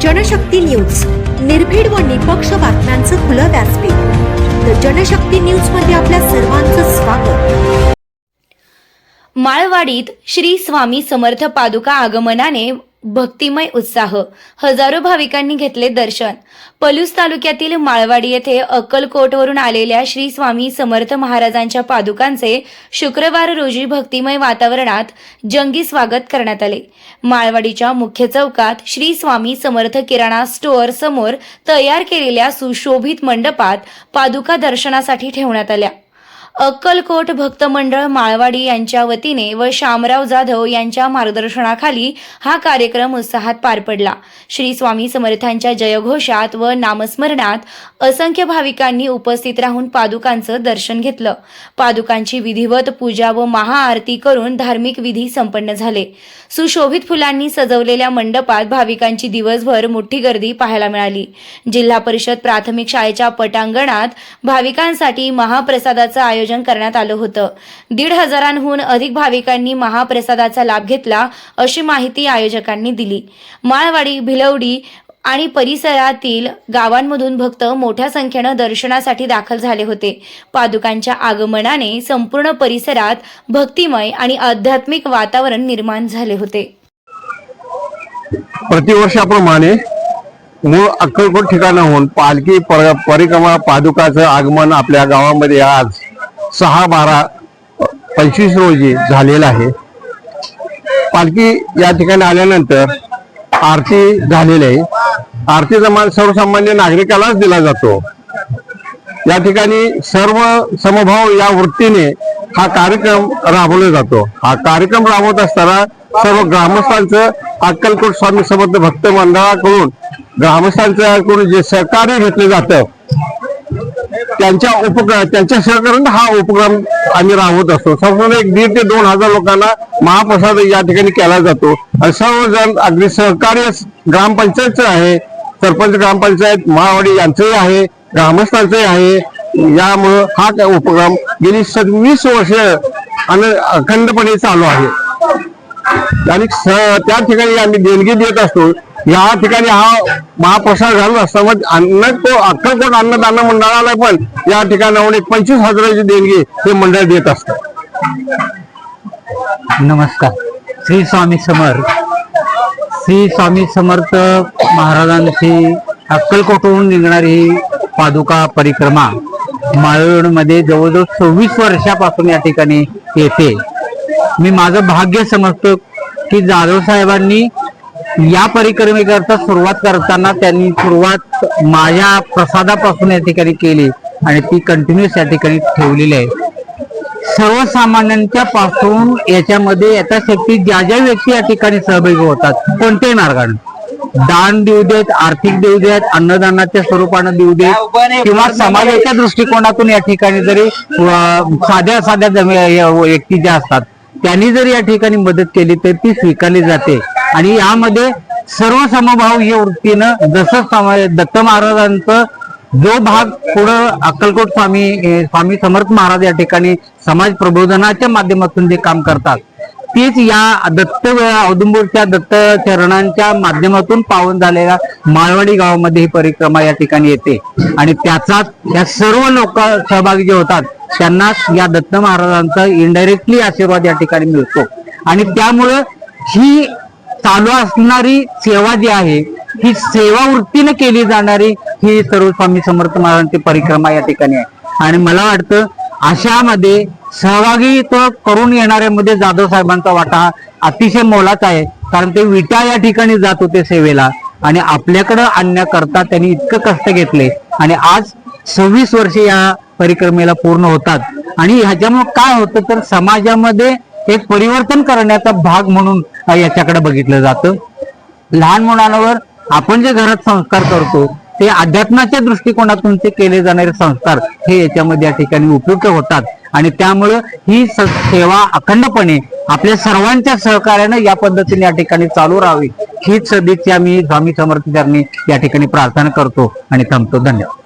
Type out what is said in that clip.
Janshakti news. निर्भीड व निपक्ष बातम्यांचं खुलं व्यासपीठ. द जनशक्ती न्यूजमध्ये आपल्या सर्वांचं स्वागत. माळवाडीत श्री स्वामी समर्थ पादुका आगमनाने भक्तिमय उत्साह. हजारो भाविकांनी घेतले दर्शन. पलूस तालुक्यातील माळवाडी येथे अक्कलकोटवरून आलेल्या श्री स्वामी समर्थ महाराजांच्या पादुकांचे शुक्रवार रोजी भक्तिमय वातावरणात जंगी स्वागत करण्यात आले. माळवाडीच्या मुख्य चौकात श्री स्वामी समर्थ किराणा स्टोअर समोर तयार केलेल्या सुशोभित मंडपात पादुका दर्शनासाठी ठेवण्यात आल्या. अक्कलकोट भक्त मंडळ माळवाडी यांच्या वतीने व शामराव जाधव यांच्या मार्गदर्शनाखाली हा कार्यक्रम उत्साहात पार पडला. श्री स्वामी समर्थांच्या जयघोषात व नामस्मरणात असंख्य भाविकांनी उपस्थित राहून पादुकांचं दर्शन घेतलं. पादुकांची विधिवत पूजा व महाआरती करून धार्मिक विधी संपन्न झाले. सुशोभित फुलांनी सजवलेल्या मंडपात भाविकांची दिवसभर मोठी गर्दी पाहायला मिळाली. जिल्हा परिषद प्राथमिक शाळेच्या पटांगणात भाविकांसाठी महाप्रसादाचं आयोजन आयोजन करण्यात आलं होतं. दीड हजारांहून अधिक भाविकांनी महाप्रसादाचा लाभ घेतला अशी माहिती आयोजकांनी दिली. माळवाडी भिलवडी आणि परिसरातील गावांमधून भक्त मोठ्या संख्येनं दर्शनासाठी दाखल झाले होते. पादुकांच्या आगमनाने संपूर्ण परिसरात भक्तिमय आणि आध्यात्मिक वातावरण निर्माण झाले होते. प्रतिवर्षाप्रमाणे मूळ अक्कलकोट ठिकाणाहून पालखी परिक्रमा पादुकाचं आगमन आपल्या गावामध्ये आज सहा बारा पंचवीस रोजी झालेला आहे. पालखी या ठिकाणी आल्यानंतर आरती झालेली आहे. आरतीचा मान सर्वसामान्य नागरिकालाच दिला जातो. या ठिकाणी सर्व समभाव या वृत्तीने हा कार्यक्रम राबवला जातो. हा कार्यक्रम राबवत असताना सर्व ग्रामस्थांचं अक्कलकोट स्वामी समर्थ भक्त मंडळाकडून ग्रामस्थांच्याकडून जे सहकार्य घेतलं जातं त्यांच्या उपक्रम त्यांच्या सहकार्याने हा उपक्रम आम्ही राबवत असतो. संपूर्ण एक दीड ते दोन हजार लोकांना महाप्रसाद या ठिकाणी केला जातो. आणि सर्वजण अगदी सहकार्य ग्रामपंचायतचं आहे. सरपंच ग्रामपंचायत महावाडी यांचंही आहे ग्रामस्थांचंही आहे. यामुळं हा काय उपक्रम गेली सव्वीस वर्ष आणि अखंडपणे चालू आहे. आणि त्या ठिकाणी आम्ही देणगी देत असतो. या ठिकाणी हा महाप्रसाद घालून असताना अन्न तो अक्कलकोट अन्नदान मंडळाला पण या ठिकाणाहून एक पंचवीस हजाराची देणगी हे मंडळ देत असत. नमस्कार. श्री स्वामी समर्थ. श्री स्वामी समर्थ महाराजांची अक्कलकोटहून निघणारी ही पादुका परिक्रमा माळवणमध्ये जवळजवळ सव्वीस वर्षापासून या ठिकाणी येते. मी माझं भाग्य समजतो की जाधव साहेबांनी या परिक्रमेकरता सुरुवात करताना त्यांनी सुरुवात माझ्या प्रसादापासून या ठिकाणी केली आणि ती कंटिन्युअस या ठिकाणी ठेवलेली आहे. सर्वसामान्यांच्या पासून याच्यामध्ये यथाशक्ती ज्या ज्या व्यक्ती या ठिकाणी सहभागी होतात कोणत्याही मार्गाने दान देऊ देत आर्थिक देऊ देत अन्नदानाच्या स्वरूपानं देऊ देत किंवा समाजाच्या दृष्टिकोनातून या ठिकाणी जरी साध्या साध्या व्यक्ती ज्या असतात त्यांनी जर या ठिकाणी मदत केली तर ती स्वीकारली जाते. आणि यामध्ये सर्व समभाव या वृत्तीनं जसं सम- दत्त महाराजांचं जो भाग पुढं अक्कलकोट स्वामी स्वामी समर्थ महाराज या ठिकाणी समाज प्रबोधनाच्या माध्यमातून जे काम करतात तेच या दत्त औदुंबूरच्या दत्त चरणांच्या माध्यमातून पावन झालेल्या माळवाडी गावामध्ये ही परिक्रमा या ठिकाणी येते. आणि त्याचाच या सर्व लोक सहभागी जे होतात त्यांना या दत्त महाराजांचा इनडायरेक्टली आशीर्वाद या ठिकाणी मिळतो. आणि त्यामुळं ही चालू असणारी सेवा जी आहे ही सेवा वृत्तीने केली जाणारी ही सर्व स्वामी समर्थ महाराजांची परिक्रमा या ठिकाणी आहे. आणि मला वाटतं अशामध्ये तो करून येणाऱ्यामध्ये जाधव साहेबांचा वाटा अतिशय मोलाचा आहे कारण ते विटा या ठिकाणी जात होते सेवेला आणि आपल्याकडं आणण्याकरता त्यांनी इतकं कष्ट घेतले आणि आज सव्वीस वर्ष या परिक्रमेला पूर्ण होतात. आणि ह्याच्यामुळे काय होतं तर समाजामध्ये एक परिवर्तन करण्याचा भाग म्हणून याच्याकडे बघितलं जातं. लहान मुलांवर आपण जे घरात संस्कार करतो ते अध्यात्माच्या दृष्टिकोनातून ते केले जाणारे संस्कार हे याच्यामध्ये या ठिकाणी उपयुक्त होतात. आणि त्यामुळं ही स- सेवा अखंडपणे आपल्या सर्वांच्या सहकार्यानं या पद्धतीने या ठिकाणी चालू राहावी. हीच सदिच्छा मी स्वामी समर्थ चरणी या ठिकाणी प्रार्थना करतो आणि थांबतो. धन्यवाद.